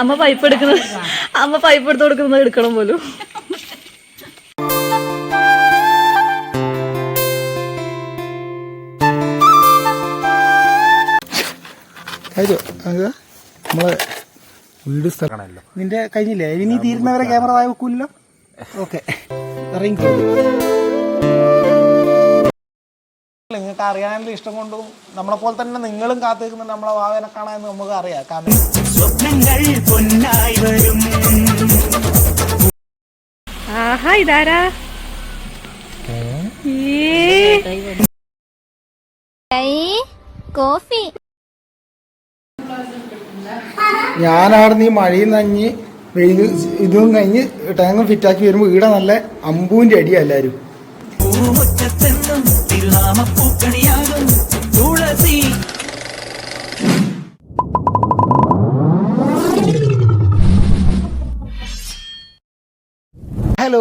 അമ്മ പൈപ്പ് എടുക്കുന്നത്. അമ്മ പൈപ്പ് എടുത്ത് കൊടുക്കുന്നത് എടുക്കണം പോലും. നമ്മളെ വീട് സ്ഥലമാണല്ലോ നിന്റെ കഴിഞ്ഞില്ലേ? ഇനി തീരുന്നവരെ ക്യാമറ വായ വെക്കൂല്ലോ ഓക്കെ. ഇറങ്ങി നിങ്ങൾക്ക് അറിയാനുള്ള ഇഷ്ടം കൊണ്ടും നമ്മളെ പോലെ തന്നെ നിങ്ങളും കാത്തിരിക്കുന്നുണ്ട് നമ്മളെ വാവനെ കാണാൻ നമുക്ക് അറിയാം. കാരണം ആഹാ ഇതാരാ? കോഫി. ഞാനാണ് നീ മഴയും നഞ്ഞ് വെയിൽ ഇതും കഴിഞ്ഞ് ടാങ്കും ഫിറ്റാക്കി വരുമ്പോൾ വീടാ നല്ല അമ്പൂന്റെ അടിയാ എല്ലാരും. ഹലോ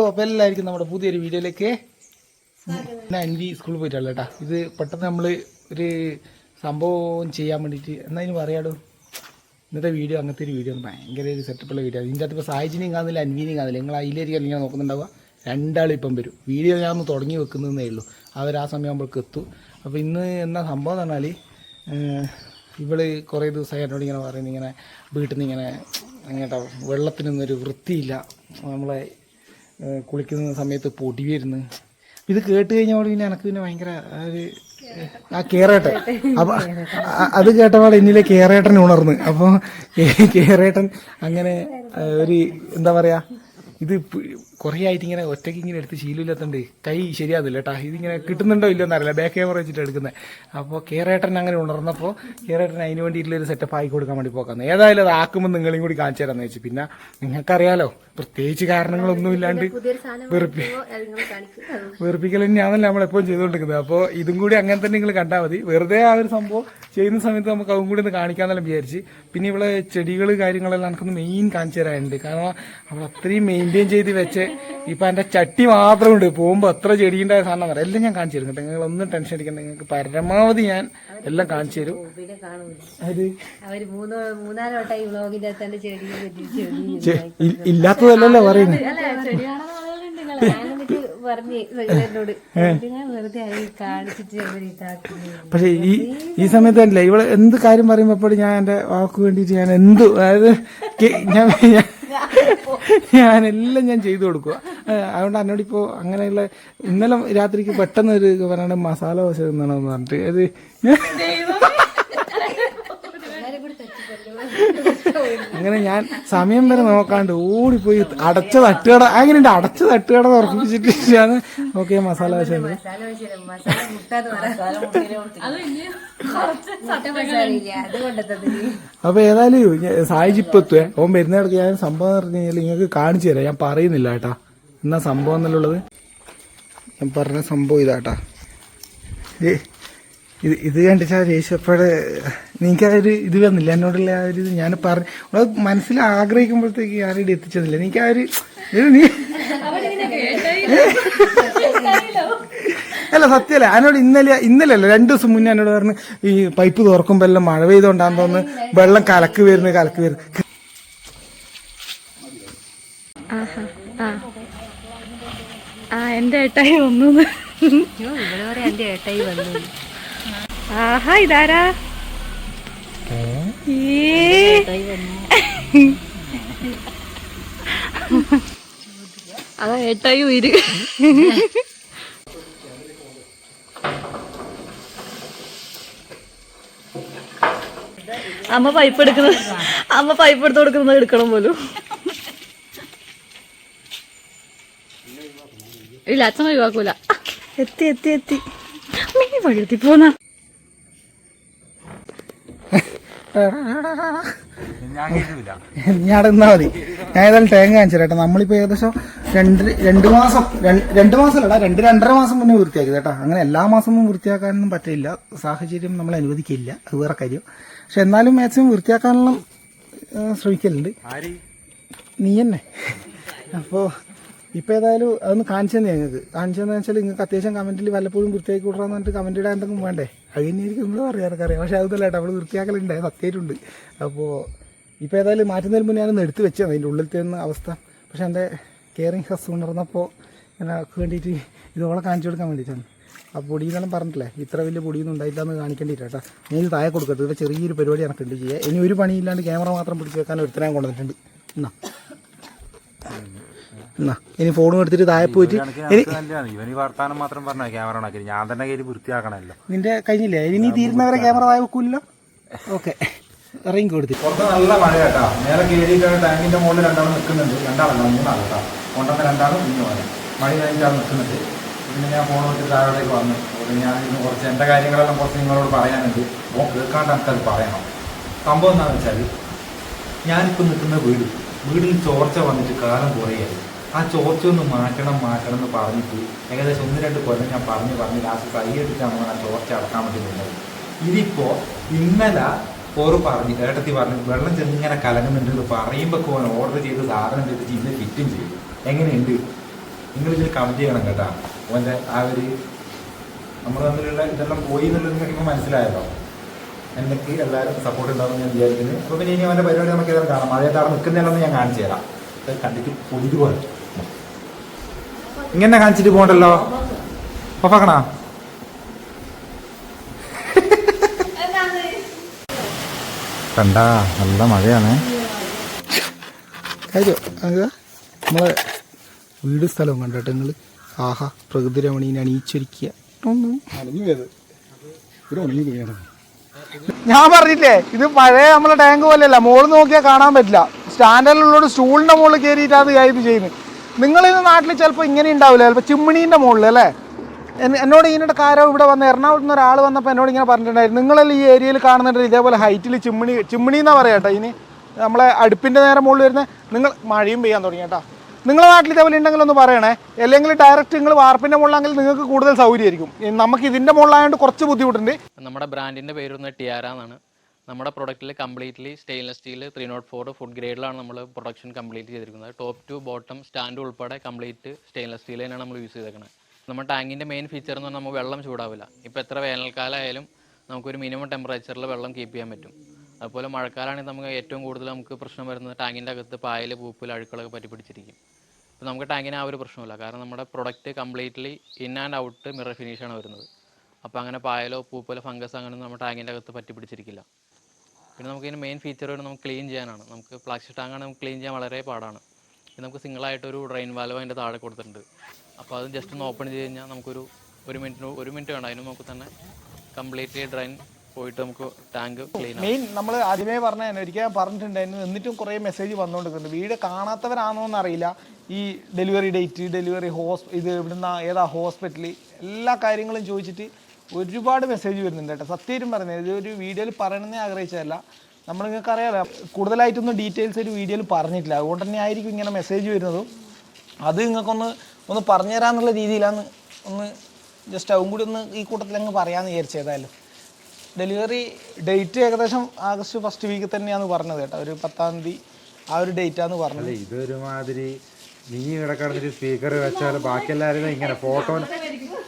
അപ്പോൾ എല്ലാവർക്കും നമ്മുടെ പുതിയൊരു വീഡിയോയിലേക്ക് ഞാൻ അൻവി സ്കൂളിൽ പോയിട്ടല്ല കേട്ടോ. ഇത് പെട്ടെന്ന് നമ്മൾ ഒരു സംഭവം ചെയ്യാൻ വേണ്ടിയിട്ട് എന്നാ ഇനി പറയാടോ? ഇന്നത്തെ വീഡിയോ അങ്ങനത്തെ ഒരു വീഡിയോ ഭയങ്കര ഒരു സെറ്റപ്പുള്ള വീഡിയോ. ഇതിന്റെ അകത്ത് ഇപ്പോൾ സാഹചര്യം കാണുന്നില്ല അൻവീനെയും കാണുന്നില്ല. നിങ്ങൾ അതിലേക്ക് ഇങ്ങനെ നോക്കുന്നുണ്ടാവുക. രണ്ടാളിപ്പം വരും. വീഡിയോ ഞാൻ ഒന്ന് തുടങ്ങി വെക്കുന്നതേ ഉള്ളൂ. അവർ ആ സമയമാകുമ്പോഴേക്ക് എത്തും. അപ്പോൾ ഇന്ന് എന്നാ സംഭവം എന്ന് പറഞ്ഞാൽ ഇവൾ കുറേ ദിവസമായി എന്നോട് ഇങ്ങനെ പറയുന്നത് ഇങ്ങനെ വീട്ടിൽ നിന്ന് ഇങ്ങനെ അങ്ങോട്ടാ വെള്ളത്തിനൊന്നും ഒരു വൃത്തിയില്ല. നമ്മളെ കുളിക്കുന്ന സമയത്ത് പൊടി വരുന്നു ഇത് കേട്ട് കഴിഞ്ഞാൽ പിന്നെ എനക്ക് പിന്നെ ഭയങ്കര ഒരു ആ കേറേട്ടൻ അപ്പൊ അത് കേട്ടപാട് എന്നിലെ കേറേട്ടൻ ഉണർന്ന്. അപ്പൊ കേറേട്ടൻ അങ്ങനെ ഒരു എന്താ പറയാ ഇത് കുറേ ആയിട്ട് ഇങ്ങനെ ഒറ്റയ്ക്ക് ഇങ്ങനെ എടുത്ത് ശീലമില്ലാത്തതുകൊണ്ട് കൈ ശരിയാകുന്നില്ല കേട്ടാ ഇതിങ്ങനെ കിട്ടുന്നുണ്ടോ ഇല്ലയോ എന്നറിയില്ല. ബാക്ക് ക്യാമറ വെച്ചിട്ട് എടുക്കുന്നത് അപ്പോൾ കേറേട്ടൻ അങ്ങനെ ഉണർന്നപ്പോൾ കേറേട്ടൻ അതിന് വേണ്ടിയിട്ടുള്ള ഒരു സെറ്റപ്പ് ആക്കി കൊടുക്കാൻ വേണ്ടി പോക്കാന്ന്. ഏതായാലും അത് ആക്കുമ്പോൾ നിങ്ങളെയും കൂടി കാണിച്ചു തരാമെന്ന് വെച്ചു. പിന്നെ നിങ്ങൾക്കറിയാലോ പ്രത്യേകിച്ച് കാരണങ്ങളൊന്നും ഇല്ലാണ്ട് വെറുപ്പി വെറുപ്പിക്കൽ തന്നെയാണല്ലോ നമ്മളെപ്പോഴും ചെയ്തുകൊണ്ടിരിക്കുന്നത് അപ്പോൾ ഇതും കൂടി അങ്ങനെ തന്നെ നിങ്ങൾ കണ്ടാൽ മതി. വെറുതെ ആ ഒരു സംഭവം ചെയ്യുന്ന സമയത്ത് നമുക്ക് അതും കൂടി ഒന്ന് കാണിക്കാന്നെല്ലാം വിചാരിച്ച്. പിന്നെ ഇവിടെ ചെടികൾ കാര്യങ്ങളെല്ലാം നമുക്കൊന്ന് മെയിൻ കാണിച്ചു തരാനുണ്ട്. കാരണം അവിടെ അത്രയും മെയിന്റെയിൻ ചെയ്ത് വെച്ച് ഇപ്പം എന്റെ ചട്ടി മാത്രമുണ്ട്. പോകുമ്പോൾ എത്ര ചെടിയുണ്ടായ സാധനം പറയാം എല്ലാം ഞാൻ കാണിച്ചു തരും കേട്ടോ. നിങ്ങളൊന്നും ടെൻഷൻ അടിക്കണ്ട. നിങ്ങൾക്ക് പരമാവധി ഞാൻ എല്ലാം കാണിച്ചു തരും. ഇല്ലാത്തതല്ലല്ലോ പറയുന്നത് ഇതാക്കുന്നു. പക്ഷെ ഈ ഈ സമയത്ത് അല്ലേ ഇവൾ എന്ത് കാര്യം പറയുമ്പോൾ എപ്പോഴും ഞാൻ എന്റെ വാക്ക് വേണ്ടിയിട്ട് ഞാൻ എന്തു അതായത് ഞാൻ- ഞാനെല്ലാം ഞാൻ ചെയ്തു കൊടുക്കുക അതുകൊണ്ട് എന്നോട് ഇപ്പോൾ അങ്ങനെയുള്ള ഇന്നലെ രാത്രിക്ക് പെട്ടെന്ന് ഒരു പറയണ മസാല ദോശ തിന്നണമെന്ന് പറഞ്ഞിട്ട്. അത് അങ്ങനെ ഞാൻ സമയം വരെ നോക്കാണ്ട് ഓടിപ്പോയി അടച്ച തട്ടുകട അങ്ങനെ അടച്ച തട്ടുകട ഉറപ്പിച്ചിട്ട് ഞാൻ ഓക്കെ മസാല ദോശ അപ്പൊ ഏതായാലും ഞാൻ- സായിജ് ഇപ്പൊ ഓൻ വരുന്നിടക്ക് ഞാൻ സംഭവം പറഞ്ഞു കഴിഞ്ഞാൽ നിങ്ങൾക്ക് കാണിച്ചു തരാം. ഞാൻ പറയുന്നില്ല കേട്ടാ. എന്നാ സംഭവം എന്നുള്ളത് ഞാൻ പറഞ്ഞ സംഭവം ഇതാട്ടാ. ഇത് ഇത് കണ്ടിച്ചാൽ കണ്ടിച്ചാ നിങ്ങൾക്ക് ആ ഒരു ഇത് വന്നില്ല. എന്നോടുള്ള ആ ഒരു ഇത് ഞാൻ പറഞ്ഞു അത് മനസ്സിൽ ആഗ്രഹിക്കുമ്പോഴത്തേക്ക് ആരുടെ എത്തിച്ചതില്ല. എനിക്ക് ആ ഒരു നീ അല്ല സത്യമല്ല എന്നോട് ഇന്നലെ ഇന്നലെ അല്ല രണ്ടു ദിവസം മുന്നേ എന്നോട് പറഞ്ഞു ഈ പൈപ്പ് തുറക്കുമ്പോ എല്ലാം മഴ പെയ്തോണ്ടാന്ന് തോന്നുന്നു. വെള്ളം കലക്ക് വരുന്നു കലക്ക് വരുന്നു. ആ. എന്റെ ഏട്ടായി വന്നു. ഇവിടെ പറയാം എന്റെ ഏട്ടായി വന്നു. ആഹാ ഇതാരാ? അതാ ഏട്ടായി ഉയര് അമ്മ പൈപ്പ് എടുക്കുന്നത്. അമ്മ പൈപ്പ് എടുത്ത് കൊടുക്കുന്നത് എടുക്കണം പോലും. ഇല്ല അച്ഛൻ ഒഴിവാക്കൂല. എത്തി എത്തി എത്തി. മീ വഴുത്തി പോന്ന. ഞാൻ മതി. ഞാൻ ഏതായാലും തേങ്ങ കാണിച്ചു കേട്ടോ. നമ്മളിപ്പോ ഏകദേശം രണ്ട് രണ്ട് മാസം രണ്ട് മാസമല്ലടാ രണ്ട് രണ്ടര മാസം മുന്നേ വൃത്തിയാക്കി കേട്ടോ. അങ്ങനെ എല്ലാ മാസവും വൃത്തിയാക്കാനൊന്നും പറ്റില്ല. സാഹചര്യം നമ്മൾ അനുവദിക്കില്ല. അത് വേറെ കാര്യം. പക്ഷെ എന്നാലും മാക്സിമം വൃത്തിയാക്കാനുള്ള ശ്രമിക്കലുണ്ട്. നീ തന്നെ. അപ്പോൾ ഇപ്പോൾ ഏതായാലും അതൊന്ന് കാണിച്ചു തന്നെ ഞങ്ങൾക്ക്. കാണിച്ചു തന്നെ വെച്ചാൽ നിങ്ങൾക്ക് അത്യാവശ്യം കമന്റിൽ വല്ലപ്പോഴും വൃത്തിയാക്കി വിടണമെന്ന് പറഞ്ഞിട്ട് കമന്റ് ഇടാൻ എന്തെങ്കിലും വേണ്ടേ? അത് തന്നെയായിരിക്കും നിങ്ങൾ പറയാറൊക്കെ അറിയാം പക്ഷേ അതൊന്നുമല്ല കേട്ടോ. അവൾ വൃത്തിയാക്കലുണ്ട്. സത്യമായിട്ടുണ്ട്. അപ്പോൾ ഇപ്പോൾ ഏതായാലും മാറ്റുന്നതിന് മുന്നേ ഞാനൊന്ന് എടുത്ത് വെച്ചതാണ് അതിന്റെ ഉള്ളിൽ തന്നെ അവസ്ഥ. പക്ഷേ എന്റെ കെയറിങ് ഹസ് ഉണർന്നപ്പോൾ എനിക്ക് വേണ്ടിയിട്ട് ഇതോളെ കാണിച്ചു കൊടുക്കാൻ വേണ്ടിയിട്ടാണ്. ആ പൊടി എന്നെല്ലാം പറഞ്ഞിട്ടില്ലേ? ഇത്ര വലിയ പൊടിയൊന്നും ഉണ്ടായിട്ടില്ലെന്ന് കാണിക്കേണ്ടിട്ട് കേട്ടോ. ഞാൻ ഇത് താഴെ കൊടുക്കട്ടെ. ഇവിടെ ചെറിയൊരു പരിപാടി എനക്കുണ്ട് ചെയ്യുക ഇനി ഒരു പണിയില്ലാണ്ട് ക്യാമറ മാത്രം പിടിച്ച് വെക്കാൻ ഒരുത്തനെ ഞാൻ കൊണ്ടുവന്നിട്ടുണ്ട്. എന്നാ. എന്നാ ഇനി ഫോണും എടുത്തിട്ട് താഴെ പോയിട്ട് ഇവൻ വർത്താനം മാത്രം പറഞ്ഞ ക്യാമറ ഉണ്ടാക്കി ഞാൻ തന്നെ കയ്യിൽ വൃത്തിയാക്കണല്ലോ നിന്റെ കഴിഞ്ഞില്ലേ? ഇനി തീരുന്നവരെ ക്യാമറ താഴെ വെക്കൂല്ലോ ഓക്കെ ഇറങ്ങി കൊടുത്തി പുറത്ത് നല്ല മഴ കേട്ടാ. നേരെ കയറിയിട്ടാണ് ടാങ്കിന്റെ മുകളിൽ രണ്ടാളും നിൽക്കുന്നുണ്ട്. രണ്ടാളല്ല മൂന്നാൾ കേട്ടോ. കൊണ്ടുവന്ന രണ്ടാളും ഇനി മഴ മഴ കഴിഞ്ഞിട്ടാണ് നിൽക്കുന്നത് പിന്നെ ഞാൻ ഫോൺ വെച്ച് താഴോട്ടേക്ക് വന്നു. ഞാൻ ഇന്ന് കുറച്ച് എന്റെ കാര്യങ്ങളെല്ലാം കുറച്ച് നിങ്ങളോട് പറയാനുണ്ട്. ഓ കേൾക്കാണ്ട് എനിക്കത് പറയണം. സംഭവം എന്താണെന്ന് വെച്ചാൽ ഞാനിപ്പോൾ നിൽക്കുന്ന വീട് വീടിൽ ചോർച്ച വന്നിട്ട് കാലം കുറയായി. ആ ചോർച്ച ഒന്ന് മാറ്റണം മാറ്റണം എന്ന് പറഞ്ഞിട്ട് ഏകദേശം ഒന്ന് രണ്ട് കൊല്ലം ഞാൻ പറഞ്ഞു പറഞ്ഞ് ലാസ്റ്റ് കൈയെടുത്താണ് ആ ചോർച്ച അടക്കാൻ നിന്നത് ഇതിപ്പോൾ ഇന്നലെ ഓറ് പറഞ്ഞ് ഏട്ടത്തി പറഞ്ഞു വെള്ളം ചെന്നിങ്ങനെ കലങ്ങുന്നുണ്ട് എന്ന് പറയുമ്പോൾ ഓർഡർ ചെയ്ത് സാധനം എടുത്തിട്ട് ഇന്ന് ഫിറ്റും ചെയ്തു. എങ്ങനെയുണ്ട്? നിങ്ങൾ ഇതിൽ കമന്റ് ചെയ്യണം കേട്ടാ. ഓന്റെ ആ ഒരു നമ്മൾ തമ്മിലുള്ള ഇതെല്ലാം പോയി എന്നുള്ളത് നിങ്ങൾക്ക് മനസ്സിലായല്ലോ. എനിക്ക് എല്ലാവരും സപ്പോർട്ട് ഉണ്ടാവും ഞാൻ വിചാരിക്കുന്നു. അപ്പോൾ പിന്നെ ഇനി അവന്റെ പരിപാടി നമുക്ക് ഏതായാലും കാണാം. മഴയത്ത് അവിടെ നിൽക്കുന്നില്ലെന്ന് ഞാൻ കാണിച്ചു തരാം. കണ്ടിട്ട് പൊതിഞ്ഞു പോലെ ഇങ്ങനെ കാണിച്ചിട്ട് പോണ്ടല്ലോ ഓഫാക്കണോ കണ്ട നല്ല മഴയാണ്. കാര്യം നമ്മളെ വീട് സ്ഥലം കണ്ടോട്ടെ നിങ്ങൾ ആഹാ പ്രകൃതി രമണീനെ അണിയിച്ചൊരുക്കിയ. ഞാൻ പറഞ്ഞില്ലേ ഇത് പഴയ നമ്മളെ ടാങ്ക് പോലെയല്ല മോൾ നോക്കിയാൽ കാണാൻ പറ്റില്ല. സ്റ്റാൻഡേർഡിലുള്ള സ്റ്റൂളിന്റെ മുകളിൽ കയറിയിട്ടാണ് ഇത് ചെയ്യുന്നത് നിങ്ങളിന്ന് നാട്ടിൽ ചിലപ്പോൾ ഇങ്ങനെ ഉണ്ടാവില്ല ചിലപ്പോൾ ചിമ്മിണീന്റെ മുകളിൽ അല്ലേ? എന്നോട് ഇങ്ങനെ കാരോ ഇവിടെ വന്ന് എറണാകുളത്ത് നിന്ന് ഒരാൾ വന്നപ്പോൾ എന്നോട് ഇങ്ങനെ പറഞ്ഞിട്ടുണ്ടായിരുന്നു. നിങ്ങളെല്ലാം ഈ ഏരിയയിൽ കാണുന്നുണ്ട് ഇതേപോലെ ഹൈറ്റിൽ ചിമ്മിണി ചിമ്മിണി എന്നാ പറയാം കേട്ടോ ഇനി. നമ്മളെ അടുപ്പിന്റെ നേരെ മുകളിൽ വരുന്ന നിങ്ങൾ മഴയും പെയ്യാൻ തുടങ്ങി കേട്ടോ. നിങ്ങളെ നാട്ടിൽ ഇതേപോലെ ഉണ്ടെങ്കിൽ ഒന്ന് പറയണേ. അല്ലെങ്കിൽ ഡയറക്റ്റ് നിങ്ങൾ വാർപ്പിന്റെ മുകളിലാണെങ്കിൽ നിങ്ങൾക്ക് കൂടുതൽ സൗകര്യമായിരിക്കും. നമുക്ക് ഇതിന്റെ മുകളിലായതുകൊണ്ട് കുറച്ച് ബുദ്ധിമുട്ടുണ്ട്. നമ്മുടെ ബ്രാൻഡിന്റെ പേര് ടിയാര എന്നാണ് നമ്മുടെ പ്രൊഡക്റ്റിൽ completely stainless steel three nought four food ഗ്രേഡിലാണ് നമ്മൾ പ്രൊഡക്ഷൻ കംപ്ലീറ്റ് ചെയ്തിരിക്കുന്നത്. ടോപ്പ് ടു ബോട്ടം സ്റ്റാൻഡ് ഉൾപ്പെടെ കംപ്ലീറ്റ് സ്റ്റെയിൻലെസ് സ്റ്റീൽ തന്നെയാണ് നമ്മൾ യൂസ് ചെയ്തേക്കുന്നത് നമ്മുടെ ടാങ്കിന്റെ മെയിൻ ഫീച്ചർ എന്ന് പറഞ്ഞാൽ നമ്മൾ വെള്ളം ചൂടാവില്ല. ഇപ്പോൾ എത്ര വേനൽക്കാലമായാലും നമുക്കൊരു മിനിമം ടെമ്പറേച്ചറിൽ വെള്ളം കീപ്പ് ചെയ്യാൻ പറ്റും. അതുപോലെ മഴക്കാലമാണെങ്കിൽ നമുക്ക് ഏറ്റവും കൂടുതൽ നമുക്ക് പ്രശ്നം വരുന്നത് ടാങ്കിന്റെ അകത്ത് പായൽ പൂപ്പിൽ അഴുക്കളൊക്കെ പറ്റി പിടിച്ചിരിക്കും അപ്പോൾ നമുക്ക് ടാങ്കിന് ആ ഒരു പ്രശ്നമില്ല കാരണം നമ്മുടെ product completely in and out mirror ഫിനിഷാണ് വരുന്നത്. അപ്പോൾ അങ്ങനെ പായലോ പൂപ്പലോ ഫംഗസ് അങ്ങനെ നമ്മുടെ ടാങ്കിന്റെ അകത്ത് പറ്റി പിടിച്ചിരിക്കില്ല പിന്നെ നമുക്ക് ഇതിന് മെയിൻ ഫീച്ചർ നമുക്ക് ക്ലീൻ ചെയ്യാനാണ്. നമുക്ക് പ്ലാസ്റ്റിക് ടാങ്കാണ് നമുക്ക് ക്ലീൻ ചെയ്യാൻ വളരെ പാടാണ്. ഇത് നമുക്ക് സിംഗിളായിട്ടൊരു ഡ്രെയിൻ വാൽവ് അതിന്റെ താഴെ കൊടുത്തിട്ടുണ്ട്. അപ്പോൾ അത് ജസ്റ്റ് ഒന്ന് ഓപ്പൺ ചെയ്ത് കഴിഞ്ഞാൽ നമുക്കൊരു ഒരു മിനിറ്റ് ഒരു മിനിറ്റ് വേണം അതിന് നമുക്ക് തന്നെ കംപ്ലീറ്റ്ലി ഡ്രെയിൻ പോയിട്ട് നമുക്ക് ടാങ്ക് ക്ലീൻ മെയിൻ നമ്മൾ ആദ്യമേ പറഞ്ഞ തന്നെ ഒരിക്കൽ പറഞ്ഞിട്ടുണ്ടായിരുന്നു എന്നിട്ടും കുറേ മെസ്സേജ് വന്നുകൊണ്ടിരിക്കുന്നുണ്ട്. വീട് കാണാത്തവരാണോ എന്നറിയില്ല. ഈ ഡെലിവറി ഡേറ്റ് ഡെലിവറി ഹോസ് ഇത് ഇവിടുന്ന് ഏതാ ഹോസ്പിറ്റൽ എല്ലാ കാര്യങ്ങളും ചോദിച്ചിട്ട് ഒരുപാട് മെസ്സേജ് വരുന്നുണ്ട് കേട്ടോ. സത്യം പറഞ്ഞത് ഇത് ഒരു വീഡിയോയിൽ പറയണമെന്നേ ആഗ്രഹിച്ചതല്ല. നമ്മൾ നിങ്ങൾക്ക് അറിയാലോ കൂടുതലായിട്ടൊന്നും ഡീറ്റെയിൽസ് ഒരു വീഡിയോയിൽ പറഞ്ഞിട്ടില്ല. അതുകൊണ്ട് തന്നെ ആയിരിക്കും ഇങ്ങനെ മെസ്സേജ് വരുന്നതും. അത് നിങ്ങൾക്കൊന്ന് ഒന്ന് പറഞ്ഞു തരാമെന്നുള്ള രീതിയിലാണ് ഒന്ന് ജസ്റ്റ് അതും കൂടി ഒന്ന് ഈ കൂട്ടത്തിൽ അങ്ങ് പറയാമെന്ന് വിചാരിച്ചേതായാലും ഡെലിവറി ഡേറ്റ് ഏകദേശം ആഗസ്റ്റ് ഫസ്റ്റ് വീക്ക് തന്നെയാണ് പറഞ്ഞത് കേട്ടോ. ഒരു പത്താം തീയതി ആ ഒരു ഡേറ്റാന്ന് പറഞ്ഞത്. ഇതൊരുമാതിരി നീ ഇവിടെ കിടന്നിട്ട് സ്പീക്കർ വെച്ചാൽ ബാക്കി എല്ലാവരും ഇങ്ങനെ ഫോട്ടോന്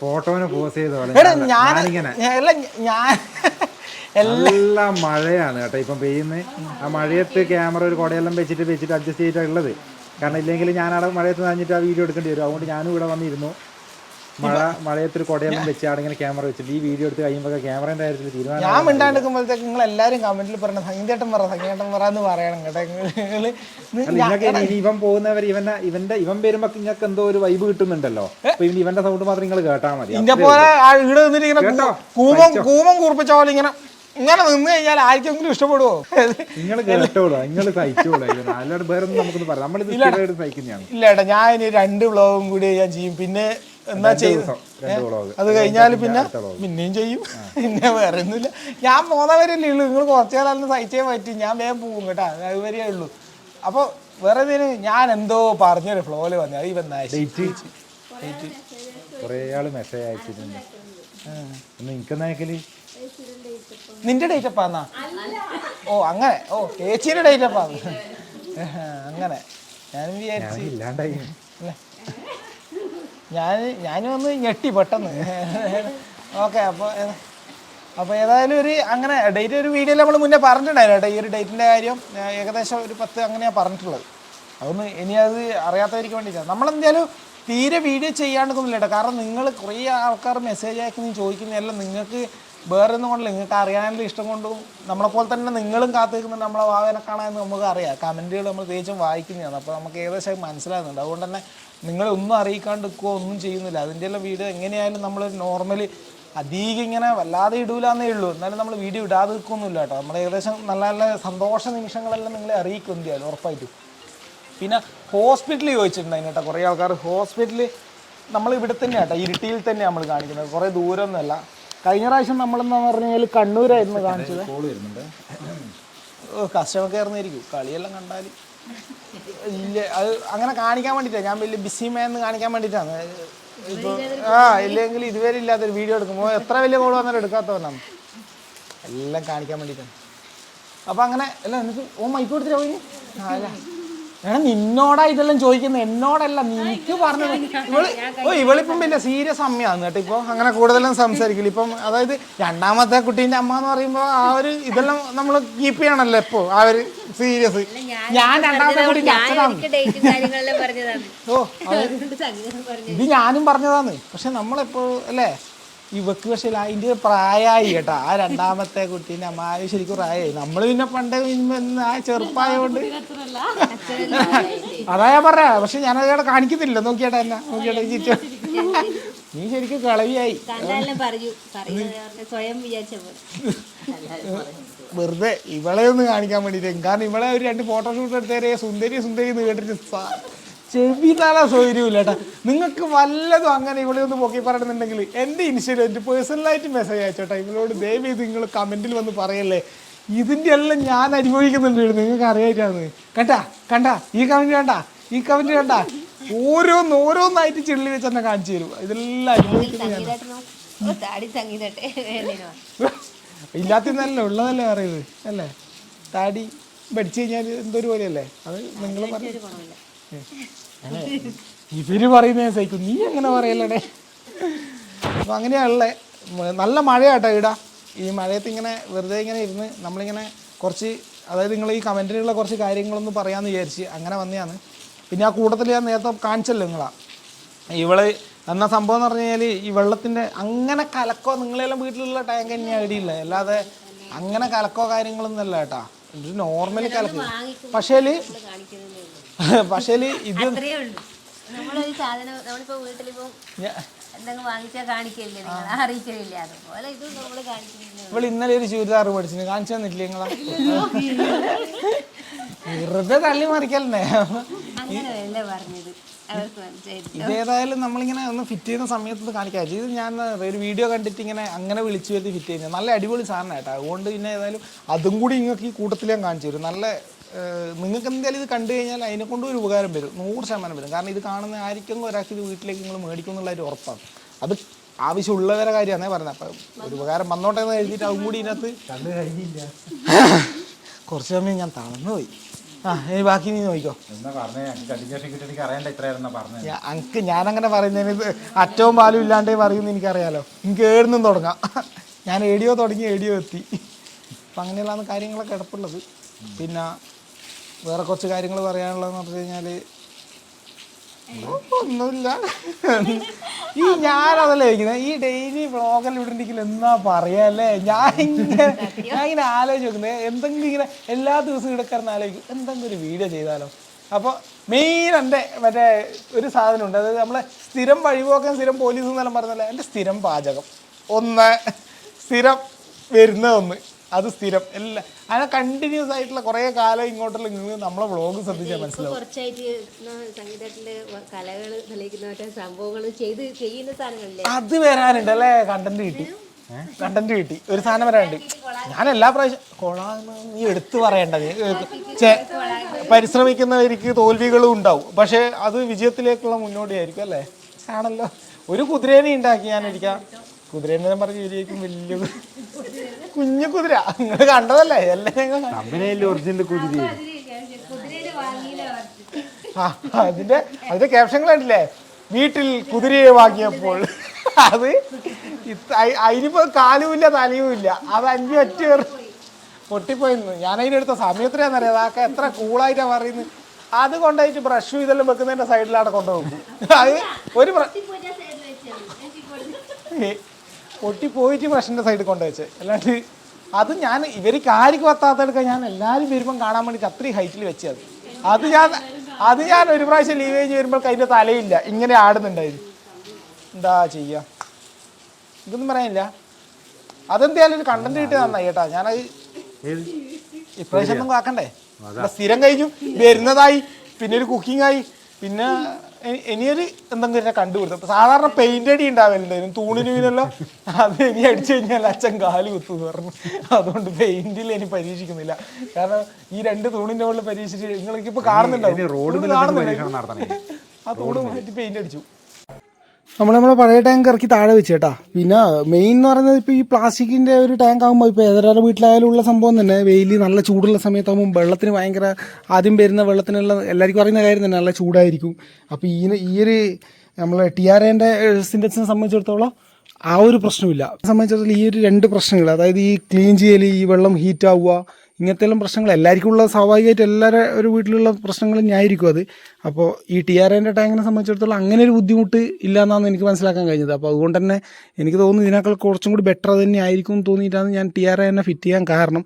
ഫോട്ടോനെ പോസ് ചെയ്ത പോലെ എടാ ഞാൻ- ഞാൻ ഞാനിങ്ങനെ. ഞാൻ- അല്ല ഞാൻ നല്ല മഴയാണ് കേട്ടോ ഇപ്പം പെയ്യുന്നത് ആ മഴയത്ത് ക്യാമറ ഒരു കുടയെല്ലാം വെച്ചിട്ട് വെച്ചിട്ട് അഡ്ജസ്റ്റ് ചെയ്തിട്ടുള്ളത് ഉള്ളത്. കാരണം ഇല്ലെങ്കിൽ ഞാൻ അവിടെ മഴയത്ത് നനഞ്ഞിട്ട് ആ വീഡിയോ എടുക്കേണ്ടി വരും. അതുകൊണ്ട് ഞാനും ഇവിടെ വന്നിരുന്നു. മഴ മഴയത്തൊരു കൊടയെല്ലാം വെച്ച് അവിടെ ഇങ്ങനെ ക്യാമറ വെച്ചിട്ട് ഈ വീഡിയോ എടുത്ത് കഴിയുമ്പോൾ ക്യാമറേന്റെ കാര്യത്തിൽ തീരുമാനം ഞാൻ മിണ്ടാണ്ടിരിക്കുമ്പോഴത്തേക്ക് നിങ്ങൾ എല്ലാവരും കമന്റിൽ പറഞ്ഞ സംഗീതേട്ടൻ പറ സംഗീതേട്ടൻ പറ എന്ന് പറയണം കേട്ടോ ഇനി- ഇവൻ പോകുന്നവർ ഇവന്റെ ഇവന്റെ ഇവൻ വരുമ്പോ നിങ്ങൾക്ക് എന്തോ ഒരു വൈബ് കിട്ടുന്നുണ്ടല്ലോ. അപ്പൊ ഇവൻ ഇവന്റെ സൗണ്ട് മാത്രം നിങ്ങൾ കേട്ടാൽ മതി. പോലെ നിന്നിട്ട് ഇങ്ങനെ കൂമം കൂമം കൂർപ്പിച്ച പോലെ ഇങ്ങനെ ഇങ്ങനെ നിന്ന് കഴിഞ്ഞാൽ ആർക്കെങ്കിലും ഇഷ്ടപ്പെടുവോ? നിങ്ങൾ കേട്ടോളൂ നിങ്ങൾ സഹിച്ചോളൂ. വേറെ ഒന്നും പറയാം. നമ്മൾ സഹിക്കുന്നതാണ്. ഇല്ല ഏട്ടാ ഞാൻ ഇനി രണ്ട് വ്ളോഗും കൂടി ഞാൻ ചെയ്യും. പിന്നെ എന്നാ vlog. അത് കഴിഞ്ഞാൽ പിന്നെ പിന്നെയും ചെയ്യും. പിന്നെ വേറെ ഒന്നുമില്ല ഞാൻ പോന്നവരല്ലേ ഉള്ളൂ. നിങ്ങൾ കുറച്ചു കാലം സഹിച്ചേ പറ്റും. ഞാൻ വേഗം പോകും കേട്ടാ. അത് വരെയേ ഉള്ളൂ. അപ്പോൾ വേറെ ഇതിന് ഞാൻ എന്തോ പറഞ്ഞൊരു ഫ്ലോൽ വന്നു. അത് ഇവൻ. കുറെ മെസ്സേജ് അയച്ചിട്ടുണ്ട്. എനിക്കെന്നാക്കൽ നിന്റെ ഡേറ്റ് എപ്പാന്നാ ഓ അങ്ങനെ. ഓ ചേച്ചിയുടെ ഡേറ്റ് എപ്പാന്ന് അങ്ങനെ. ഞാനും വിചാരിച്ചു. ഇല്ലാണ്ടായി? ഞാൻ ഞാനും ഒന്ന് ഞെട്ടി പെട്ടെന്ന്. ഓക്കെ അപ്പോൾ അപ്പോൾ ഏതായാലും ഒരു അങ്ങനെ ഡേറ്റ് ഒരു വീഡിയോയിൽ നമ്മൾ മുന്നേ പറഞ്ഞിട്ടുണ്ടായിരുന്നു ഈ ഒരു ഡേറ്റിന്റെ കാര്യം. ഏകദേശം ഒരു പത്ത് അങ്ങനെയാണ് പറഞ്ഞിട്ടുള്ളത്. അതൊന്ന് ഇനി അത് അറിയാത്തവർക്ക് വേണ്ടിയിട്ടാണ്. നമ്മളെന്തായാലും തീരെ വീഡിയോ ചെയ്യാണ്ടൊന്നുമില്ല കേട്ടോ. കാരണം നിങ്ങൾ കുറേ ആൾക്കാർ മെസ്സേജ് അയക്കുന്ന ചോദിക്കുന്നതെല്ലാം നിങ്ങൾക്ക് വേറെ ഒന്നും കൊണ്ടല്ല. നിങ്ങൾക്ക് അറിയാനുള്ള ഇഷ്ടം കൊണ്ടും നമ്മളെപ്പോലെ തന്നെ നിങ്ങളും കാത്തിരിക്കുന്നുണ്ട് നമ്മളെ വാവനെ കാണാമെന്ന് നമുക്ക് അറിയാം. കമന്റുകൾ നമ്മൾ തേച്ചും വായിക്കുന്നതാണ്. അപ്പോൾ നമുക്ക് ഏകദേശം മനസ്സിലാകുന്നുണ്ട്. അതുകൊണ്ട് തന്നെ നിങ്ങളെ ഒന്നും അറിയിക്കാണ്ട് ഒന്നും ചെയ്യുന്നില്ല. അതിന്റെ എല്ലാം വീഡിയോ എങ്ങനെയായാലും നമ്മൾ നോർമലി അധികം ഇങ്ങനെ വല്ലാതെ ഇടൂലെന്നേ ഉള്ളൂ. എന്നാലും നമ്മൾ വീഡിയോ ഇടാതെ നിൽക്കൊന്നുമില്ല കേട്ടോ. നമ്മൾ ഏകദേശം നല്ല നല്ല സന്തോഷ നിമിഷങ്ങളെല്ലാം നിങ്ങളെ അറിയിക്കും എന്തായാലും ഉറപ്പായിട്ടും. പിന്നെ ഹോസ്പിറ്റലിൽ ചോദിച്ചിട്ടുണ്ടായിരുന്നു കേട്ടോ. കുറേ ആൾക്കാർ ഹോസ്പിറ്റലിൽ നമ്മൾ ഇവിടെ തന്നെയാട്ടോ ഇരിട്ടിയിൽ ഇരുട്ടിയിൽ തന്നെ നമ്മൾ കാണിക്കുന്നത്. കുറേ ദൂരമൊന്നുമല്ല. കഴിഞ്ഞ പ്രാവശ്യം നമ്മളെന്ന് പറഞ്ഞു കഴിഞ്ഞാൽ കണ്ണൂരായിരുന്നു കാണിച്ചത്. കോൾ വരുന്നുണ്ട്. ഓ കസ്റ്റമർ കയറുന്നായിരിക്കും കളിയെല്ലാം കണ്ടാൽ ഇല്ല അത് അങ്ങനെ കാണിക്കാൻ വേണ്ടിയിട്ടാണ് ഞാൻ വലിയ ബിസി മേ എന്ന് കാണിക്കാൻ വേണ്ടിയിട്ടാണ് ഇപ്പോൾ ആ ഇല്ലെങ്കിൽ ഇതുവരെ ഇല്ലാത്തൊരു വീഡിയോ എടുക്കുമ്പോൾ എത്ര വലിയ കോൾ വന്നാലും എടുക്കാത്തവനാണ് എല്ലാം കാണിക്കാൻ വേണ്ടിയിട്ടാണ് അപ്പം അങ്ങനെ അല്ല എന്നിട്ട് ഓ മൈക്ക് കൊടുത്തിട്ട് പോയി. ആ അല്ല. എടാ നിന്നോടാ ഇതെല്ലാം ചോദിക്കുന്നത് എന്നോടല്ല നിനക്ക് പറഞ്ഞത്. ഇവൾ ഓ ഇവളിപ്പം പിന്നെ സീരിയസ് അമ്മയാണ് കേട്ടോ. ഇപ്പോൾ അങ്ങനെ കൂടുതലും സംസാരിക്കില്ല. ഇപ്പം അതായത് രണ്ടാമത്തെ കുട്ടീന്റെ അമ്മ എന്ന് പറയുമ്പോൾ ആ ഒരു ഇതെല്ലാം നമ്മൾ കീപ്പ് ചെയ്യണല്ലോ എപ്പോ ആ ഒരു സീരിയസ് ഞാൻ രണ്ടാമത്തെ കുട്ടീന്റെ അച്ഛനാണ്. ഓ ഇത് ഞാനും പറഞ്ഞതാണ്. പക്ഷെ നമ്മളെപ്പോ അല്ലേ? ഇവക്ക് പക്ഷെ ഒരു പ്രായമായി കേട്ടോ. ആ രണ്ടാമത്തെ കുട്ടീന്റെ അമ്മാവ് ശരിക്കും പ്രായമായി നമ്മൾ പിന്നെ പണ്ട് ആ ചെറുപ്പമായോണ്ട് അതാ ഞാൻ പറയാ പക്ഷെ ഞാൻ അതവിടെ കാണിക്കുന്നില്ല നോക്കിയേട്ടാ എന്നാ. നോക്കിയേട്ടാ ചിറ്റോ. നീ ശരിക്കും കളവിയായി. വെറുതെ ഇവളെ ഒന്ന് കാണിക്കാൻ വേണ്ടിയിട്ട് കാരണം ഇവളെ ഒരു രണ്ട് ഫോട്ടോഷൂട്ട് എടുത്തേരെ സുന്ദരി സുന്ദരി എന്ന് കേട്ടിട്ട് ചെവി തല സൗകര്യമില്ല ഏട്ടാ നിങ്ങൾക്ക് വല്ലതും അങ്ങനെ ഇവിടെ ഒന്ന് പൊക്കി പറയണമെന്നുണ്ടെങ്കിൽ എന്റെ ഇൻസ്റ്റയിൽ എന്റെ പേഴ്സണലായിട്ട് മെസ്സേജ് അയച്ചോട്ടെ ഇവളോട് ദയവ് ചെയ്ത് നിങ്ങൾ കമന്റിൽ വന്ന് പറയല്ലേ. ഇതിന്റെ എല്ലാം ഞാൻ അനുഭവിക്കുന്നുണ്ട് നിങ്ങൾക്ക് അറിയായിട്ടാണ്. കണ്ടാ കണ്ടാ ഈ കമന്റ് വേണ്ട ഈ കമന്റ് വേണ്ട ഓരോന്ന് ഓരോന്നായിട്ട് ചെള്ളി വെച്ച് തന്നെ കാണിച്ചു തരും. ഇതെല്ലാം അനുഭവിക്കുന്നത് ഇല്ലാത്ത ഉള്ളതല്ലേ പറയുന്നത് അല്ലേ? താടി പഠിച്ചു കഴിഞ്ഞാൽ എന്തൊരു പോലെയല്ലേ? അത് നിങ്ങൾ പറഞ്ഞു ഇവർ പറയുന്നത് സഹിക്കും. നീ എങ്ങനെ പറയല്ലടേ അപ്പം അങ്ങനെയാണല്ലേ നല്ല മഴയാട്ടോ ഇടാ ഈ മഴയത്ത് ഇങ്ങനെ വെറുതെ ഇങ്ങനെ ഇരുന്ന് നമ്മളിങ്ങനെ കുറച്ച് അതായത് നിങ്ങൾ ഈ കമന്റിലുള്ള കുറച്ച് കാര്യങ്ങളൊന്ന് പറയാമെന്ന് വിചാരിച്ച് അങ്ങനെ വന്നതാണ് പിന്നെ ആ കൂട്ടത്തിൽ ഞാൻ നേരത്തെ കാണിച്ചല്ലോ നിങ്ങളാ. ഇവൾ എന്ന സംഭവം എന്ന് പറഞ്ഞു കഴിഞ്ഞാൽ ഈ വെള്ളത്തിന്റെ അങ്ങനെ കലക്കോ നിങ്ങളെല്ലാം വീട്ടിലുള്ള ടാങ്ക് തന്നെയാണ് ഇടിയില്ല അല്ലാതെ അങ്ങനെ കലക്കോ കാര്യങ്ങളൊന്നും അല്ല കേട്ടാ. Normally normal കലക്ക്. പക്ഷേൽ പക്ഷേൽ ഇത് അത്രയേ ഉള്ളൂ. നമ്മളൊരു സാധനം നമ്മളിപ്പോ വീട്ടിലിപ്പോ ഞാ- എന്തെങ്കിലും വാങ്ങിച്ചാൽ കാണിക്കില്ലേ നിങ്ങൾ അറിയിക്കലില്ല. അതുപോലെ ഇത് നമ്മൾ കാണിക്കുന്നില്ല ഇവൾ ഇന്നലെ ഒരു ചുരിദാർ പഠിച്ചു കാണിച്ചു തന്നിട്ടില്ല നിങ്ങളെ? വെറുതെ തള്ളി മറിക്കല്ലേ അങ്ങനെയല്ലേ പറഞ്ഞത്? ഇതേതായാലും നമ്മളിങ്ങനെ ഒന്ന് ഫിറ്റ് ചെയ്യുന്ന സമയത്ത് കാണിക്കാം. ഇത് ഞാൻ ഒരു വീഡിയോ കണ്ടിട്ട് ഇങ്ങനെ അങ്ങനെ വിളിച്ചു വരുത്തി ഫിറ്റ് ചെയ്യുന്നത്. നല്ല അടിപൊളി സാധനം കേട്ടോ അതുകൊണ്ട് പിന്നെ ഏതായാലും അതും കൂടി നിങ്ങൾക്ക് ഈ കൂട്ടത്തിൽ ഞാൻ കാണിച്ചു തരും. നല്ല നിങ്ങൾക്ക് എന്തായാലും ഇത് കണ്ടു കഴിഞ്ഞാൽ അതിനെ കൊണ്ട് ഒരു ഉപകാരം വരും. നൂറ് ശതമാനം വരും. കാരണം ഇത് കാണുന്ന ആർക്കെങ്കിലും ഒരാൾക്ക് ഇത് വീട്ടിലേക്ക് നിങ്ങൾ മേടിക്കും എന്നുള്ളൊരു ഉറപ്പാണ്. അത് ആവശ്യമുള്ളവരെ കാര്യമാണേ പറഞ്ഞത്. അപ്പം ഒരു ഉപകാരം വന്നോട്ടെ എന്ന് എഴുതിയിട്ട് അതും കൂടി ഇതിനകത്ത് കുറച്ച് സമയം ഞാൻ തളർന്നു പോയി ആ ഇനി ബാക്കി നീ നോക്കിക്കോ. പറഞ്ഞേ എനിക്ക് ഞാനങ്ങനെ പറയുന്നതിന് ഇത് അറ്റവും പാലും ഇല്ലാണ്ടേ പറയുന്നു എനിക്കറിയാലോ. എനിക്ക് ഏടുന്നും തുടങ്ങാം. ഞാൻ ഏടിയോ തുടങ്ങി ഏടിയോ എത്തി. അപ്പം അങ്ങനെയുള്ള കാര്യങ്ങളൊക്കെ കിടപ്പുള്ളത്. പിന്നെ വേറെ കുറച്ച് കാര്യങ്ങൾ പറയാനുള്ളതെന്ന് പറഞ്ഞു കഴിഞ്ഞാൽ ഒന്നുമില്ല. ഈ ഞാനതല്ലേ ചോദിക്കുന്നത്. ഈ ഡെയിലി വ്ളോഗെല്ലാം ഇവിടെ ഉണ്ടെങ്കിൽ എന്നാ പറയാ അല്ലേ? ഞാൻ ഇങ്ങനെ ഞാൻ ഇങ്ങനെ ആലോചിച്ച് നോക്കുന്നത് എന്തെങ്കിലും ഇങ്ങനെ എല്ലാ ദിവസവും ഇവിടെ കിടന്ന് ആലോചിക്കും. എന്തെങ്കിലും ഒരു വീഡിയോ ചെയ്താലോ? അപ്പോൾ മെയിൻ എന്റെ മറ്റേ ഒരു സാധനമുണ്ട്. അതായത് നമ്മളെ സ്ഥിരം വഴിപോക്കാൻ സ്ഥിരം പോലീസ് എന്നെല്ലാം പറഞ്ഞല്ലേ? എന്റെ സ്ഥിരം പാചകം. ഒന്ന് സ്ഥിരം വരുന്ന ഒന്ന്. അത് സ്ഥിരം. എല്ലാം അങ്ങനെ കണ്ടിന്യൂസ് ആയിട്ടുള്ള കുറേ കാലം ഇങ്ങോട്ടുള്ള ഇങ്ങനെ നമ്മളെ വ്ളോഗ് ശ്രദ്ധിച്ചാൽ മനസ്സിലാവും. കുറച്ചായിട്ട് സംഗീതത്തിൽ കലകൾ തെളിയിക്കുന്ന മറ്റേ സംഭവങ്ങൾ ചെയ്ത് ചെയ്യുന്ന സാധനങ്ങളില്ലേ? അത് വരാനുണ്ട് അല്ലേ? കണ്ടന്റ് കിട്ടി. കണ്ടന്റ് കിട്ടി. ഒരു സാധനം വരാനുണ്ട്. ഞാൻ എല്ലാ പ്രാവശ്യം കൊളാന്ന് നീ എടുത്തു പറയേണ്ടത്. പരിശ്രമിക്കുന്നവർക്ക് തോൽവികളും ഉണ്ടാവും. പക്ഷേ അത് വിജയത്തിലേക്കുള്ള മുന്നോടിയായിരിക്കും അല്ലേ? ആണല്ലോ. ഒരു കുതിരേനെ ഉണ്ടാക്കി ഞാൻ ഇരിക്കാം കുതിരേനെ പറഞ്ഞ വിജയിക്കും വലിയ കുഞ്ഞു കുതിര. നിങ്ങൾ കണ്ടതല്ലേ? എല്ലാം ഞങ്ങൾ ഒറിജിനൽ കുതിര? ആ, അതിന്റെ അതിന്റെ ക്യാപ്ഷൻ കണ്ടില്ലേ? വീട്ടിൽ കുതിരയെ വാങ്ങിയപ്പോൾ. അത് അതിനിപ്പോ കാലും അതിനിപ്പോ കാലുമില്ല തലയുമില്ല. അത് അഞ്ചു ഒറ്റ പൊട്ടിപ്പോയിരുന്നു ഞാൻ അതിനെടുത്ത സമയത്തിനാന്നറിയാം അതൊക്കെ എത്ര കൂളായിട്ടാ പറയുന്നത്. അത് കൊണ്ടായിട്ട് ബ്രഷും ഇതെല്ലാം വെക്കുന്നതിന്റെ സൈഡിലാണ് കൊണ്ടുപോകും അത് ഒരു പൊട്ടിപ്പോയിട്ട് പ്രശ്നന്റെ സൈഡിൽ കൊണ്ടുവച്ച് അല്ലാണ്ട് അത് ഞാൻ ഇവർക്ക് ആർക്ക് പത്താത്തടുക്ക ഞാൻ എല്ലാവരും വരുമ്പം കാണാൻ വേണ്ടിയിട്ട് അത്രയും ഹൈറ്റിൽ വെച്ചത്. അത് ഞാൻ അത് ഞാൻ ഒരു പ്രാവശ്യം ലീവ് കഴിഞ്ഞ് വരുമ്പോൾ അതിന്റെ തലയില്ല. ഇങ്ങനെ ആടുന്നുണ്ടായിരുന്നു എന്താ ചെയ്യുക ഇതൊന്നും പറയാനില്ല. അതെന്തായാലും ഒരു കണ്ടന്റ് കിട്ടിയ നന്നായി കേട്ടാ. ഞാനത് ഇപ്രാവശ്യം ഒന്നും കാക്കണ്ടേ? സ്ഥിരം കഴിഞ്ഞു. വരുന്നതായി. പിന്നെ ഒരു കുക്കിംഗ് ആയി. പിന്നെ ഇനിയൊരു എന്തെങ്കിലും കണ്ടുപിടുത്തം. സാധാരണ പെയിന്റ് അടി ഉണ്ടാവലുണ്ടായിരുന്നു തൂണിന് വീണല്ലോ. അത് ഇനി അടിച്ചു കഴിഞ്ഞാൽ അച്ഛൻ കാൽ കുത്തു പറഞ്ഞു. അതുകൊണ്ട് പെയിന്റിൽ ഇനി പരീക്ഷിക്കുന്നില്ല. കാരണം ഈ രണ്ട് തൂണിന്റെ മുകളിൽ പരീക്ഷിച്ച് നിങ്ങൾക്ക് ഇപ്പൊ കാണുന്നുണ്ടോ ആ തൂണ് മാറ്റി പെയിന്റ് അടിച്ചു. നമ്മൾ നമ്മളെ പഴയ ടാങ്ക് ഇറക്കി താഴെ വെച്ച് കേട്ടാ. പിന്നെ മെയിൻ എന്ന് പറയുന്നത് ഇപ്പോൾ ഈ പ്ലാസ്റ്റിക്കിന്റെ ഒരു ടാങ്ക് ആകുമ്പോൾ ഇപ്പോൾ ഏതൊരാളുടെ വീട്ടിലായാലും ഉള്ള സംഭവം തന്നെ. വെയിൽ നല്ല ചൂടുള്ള സമയത്താകുമ്പോൾ വെള്ളത്തിന് ഭയങ്കര ആദ്യം വരുന്ന വെള്ളത്തിനുള്ള എല്ലാവർക്കും അറിയുന്ന കാര്യം തന്നെ നല്ല ചൂടായിരിക്കും. അപ്പോൾ ഈ ഈ ഒരു നമ്മളെ ടി ആർ എന്റെ സിൻഡക്സിനെ സംബന്ധിച്ചിടത്തോളം ആ ഒരു പ്രശ്നമില്ല. സംബന്ധിച്ചിടത്തോളം ഈ ഒരു രണ്ട് പ്രശ്നങ്ങൾ. അതായത് ഈ ക്ലീൻ ചെയ്യൽ ഈ വെള്ളം ഹീറ്റ് ആവുക ഇങ്ങനത്തെ പ്രശ്നങ്ങൾ എല്ലാവർക്കും ഉള്ള സ്വാഭാവികമായിട്ട് എല്ലാവരുടെ ഒരു വീട്ടിലുള്ള പ്രശ്നങ്ങൾ ഞായിരിക്കും അത്. അപ്പോൾ ഈ ടി ആർ എന്റെ ടാങ്കിനെ സംബന്ധിച്ചിടത്തോളം അങ്ങനെ ഒരു ബുദ്ധിമുട്ട് ഇല്ല എന്നാണ് എനിക്ക് മനസ്സിലാക്കാൻ കഴിഞ്ഞത്. അപ്പോൾ അതുകൊണ്ട് തന്നെ എനിക്ക് തോന്നുന്നു ഇതിനേക്കാൾ കുറച്ചും കൂടി ബെറ്റർ തന്നെ ആയിരിക്കും എന്ന് തോന്നിയിട്ടാണ് ഞാൻ ടി ആർ എന്നെ ഫിറ്റ് ചെയ്യാൻ കാരണം.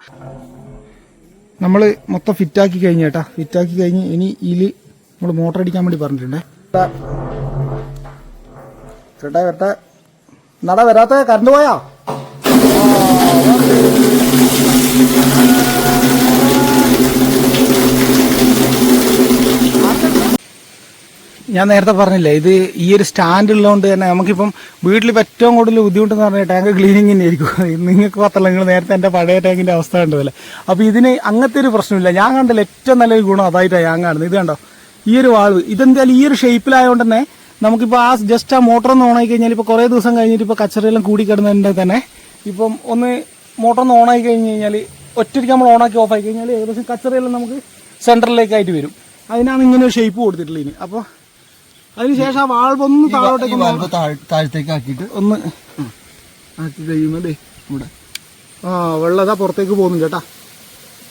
നമ്മൾ മൊത്തം ഫിറ്റാക്കി കഴിഞ്ഞ കേട്ടാ. ഫിറ്റാക്കി കഴിഞ്ഞ് ഇനി ഇതിൽ നമ്മൾ മോട്ടർ അടിക്കാൻ വേണ്ടി പറഞ്ഞിട്ടുണ്ടേ. ചേട്ടാ വരട്ടെ നട വരാത്ത കറണ്ട് പോയാ? ഞാൻ നേരത്തെ പറഞ്ഞില്ലേ ഇത് ഈ ഒരു സ്റ്റാൻഡ് ഉള്ളതുകൊണ്ട് തന്നെ നമുക്കിപ്പം വീട്ടിൽ ഏറ്റവും കൂടുതൽ ബുദ്ധിമുട്ടെന്ന് പറഞ്ഞാൽ ടാങ്ക് ക്ലീനിങ് തന്നെ ആയിരിക്കും. നിങ്ങൾക്ക് പത്തല്ല നിങ്ങൾ നേരത്തെ എന്റെ പഴയ ടാങ്കിന്റെ അവസ്ഥ കണ്ടതല്ലേ. അപ്പോൾ ഇതിന് അങ്ങനത്തെ ഒരു പ്രശ്നമില്ല. ഞാൻ കണ്ടല്ലോ ഏറ്റവും നല്ലൊരു ഗുണം അതായിട്ടാണ് ഞാൻ കാണുന്നത്. ഇത് കണ്ടോ? ഈ ഒരു വാൾവ് ഇതെന്തായാലും ഈ ഒരു ഷേപ്പിലായതുകൊണ്ട് തന്നെ നമുക്കിപ്പോൾ ആ ജസ്റ്റ് ആ മോട്ടർ ഒന്ന് ഓണായി കഴിഞ്ഞാൽ ഇപ്പോൾ കുറേ ദിവസം കഴിഞ്ഞിട്ട് ഇപ്പോൾ കച്ചറയെല്ലാം കൂടി കിടന്നിട്ടുണ്ടെങ്കിൽ തന്നെ ഇപ്പം ഒന്ന് മോട്ടർ ഒന്ന് ഓണായി കഴിഞ്ഞ് കഴിഞ്ഞാൽ ഒറ്റയ്ക്ക് നമ്മൾ ഓണാക്കി ഓഫായി കഴിഞ്ഞാൽ ഏകദേശം കച്ചറയെല്ലാം നമുക്ക് സെന്ററിലേക്കായിട്ട് വരും. അതിനാണ് ഇങ്ങനെ ഒരു ഷേപ്പ് കൊടുത്തിട്ടുള്ളത് ഇനി. അപ്പോൾ അതിനുശേഷം ആ വാൾവ് ഒന്ന് താഴോട്ടേക്ക് വാൾവ് താഴത്തേക്ക് ആക്കിയിട്ട് ഒന്ന് ആക്കി കഴിയുമ്പോൾ ദേ ഇവിടെ. ആ വെള്ളം അതാ പുറത്തേക്ക് പോകുന്നുണ്ട് കേട്ടാ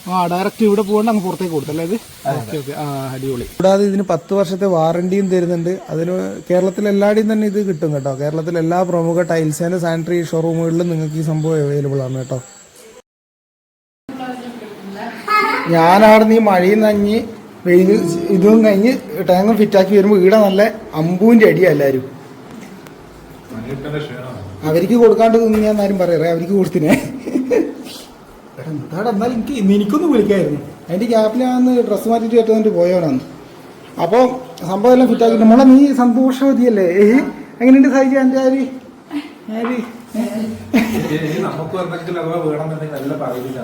ആ ഡയറക്റ്റ് ഇവിടെ പോകണ്ട അങ്ങ് പുറത്തേക്ക് കൊടുത്തല്ലേ ഇത്? ഓക്കെ ഓക്കെ ആ അടിപൊളി. കൂടാതെ ഇതിന് പത്ത് വർഷത്തെ വാറണ്ടിയും തരുന്നുണ്ട്. അതിന് കേരളത്തിൽ എല്ലായിടെയും തന്നെ ഇത് കിട്ടും കേട്ടോ. കേരളത്തിൽ എല്ലാ പ്രമുഖ ടൈൽസ് ആൻഡ് സാനിറ്ററി ഷോറൂമുകളിലും നിങ്ങൾക്ക് ഈ സംഭവം അവൈലബിൾ ആണ് കേട്ടോ. ഞാനവിടെ ഈ മഴയും നഞ്ഞ് വെയിൽ ഇതും കഴിഞ്ഞ് ടാങ്കും ഫിറ്റാക്കി വരുമ്പോൾ ഇവിടെ നല്ല അമ്പൂവിന്റെ അടിയാ എല്ലാവരും അവർക്ക് കൊടുക്കാണ്ട് ഞാൻ ആരും പറയാറേ അവർക്ക് കൊടുത്തിനെ. എന്താടാ എന്നാലും എനിക്ക് എനിക്കൊന്ന് വിളിക്കായിരുന്നു. അതിന്റെ ഗ്യാപ്പിലാന്ന് ഡ്രസ്സ് മാറ്റിട്ട് കയറ്റുന്നിട്ട് പോയവനാന്ന്. അപ്പോൾ സംഭവം എല്ലാം ഫിറ്റാക്കി നമ്മളെ നീ സന്തോഷവതിയല്ലേ? എങ്ങനെയുണ്ട് സഹിക്കാൻ എന്റെ ആര്? ആര്? നമുക്ക് എന്തെങ്കിലും അഥവാ വേണമെന്നുണ്ടെങ്കിൽ നല്ല പറയില്ല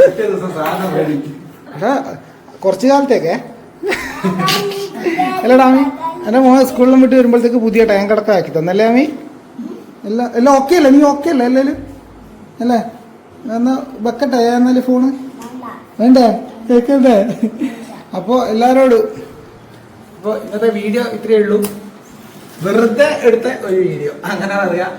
പിറ്റേ കുറച്ച് കാലത്തേക്ക്. അല്ലടാ ഡാമി? എന്റെ മോൻ സ്കൂളിലും വിട്ട് വരുമ്പോഴത്തേക്ക് പുതിയ ടാങ്ക് അടക്കം ആക്കി തന്നല്ലേ ആമി എല്ലാം എല്ലാം ഓക്കെ അല്ലേ? നീ ഓക്കെ അല്ലേ എല്ലാവരും? അല്ലേ? എന്നാ വെക്കട്ടെ എന്നാൽ ഫോണ് വേണ്ടേ? കേക്കണ്ടേ അപ്പോൾ എല്ലാവരോടും അപ്പോൾ ഇന്നത്തെ വീഡിയോ ഇത്രയേ ഉള്ളൂ. വെറുതെ എടുത്ത ഒരു വീഡിയോ അങ്ങനെ പറയാം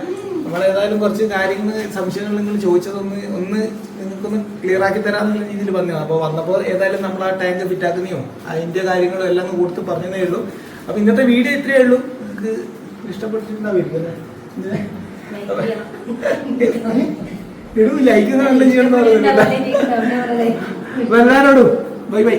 നമ്മൾ ഏതായാലും കുറച്ച് കാര്യങ്ങൾ സംശയങ്ങൾ നിങ്ങൾ ചോദിച്ചതൊന്ന് ഒന്ന് നിങ്ങൾക്കൊന്ന് ക്ലിയർ ആക്കി തരാമെന്നുള്ള രീതിയിൽ പറഞ്ഞു അപ്പോൾ വന്നപ്പോൾ ഏതായാലും നമ്മൾ ആ ടാങ്ക് ഫിറ്റാക്കുന്നതും അതിന്റെ കാര്യങ്ങളും എല്ലാം കൊടുത്ത് പറഞ്ഞതേ ഉള്ളൂ. അപ്പോൾ ഇന്നത്തെ വീഡിയോ ഇത്രയേ ഉള്ളൂ. നിങ്ങൾക്ക് ഇഷ്ടപ്പെട്ടിട്ടുണ്ടാവില്ല ഇടൂ ലൈക്ക് ചെയ്യണമെന്ന് പറയുന്നുണ്ട് എല്ലാവരോടും ബൈ ബൈ.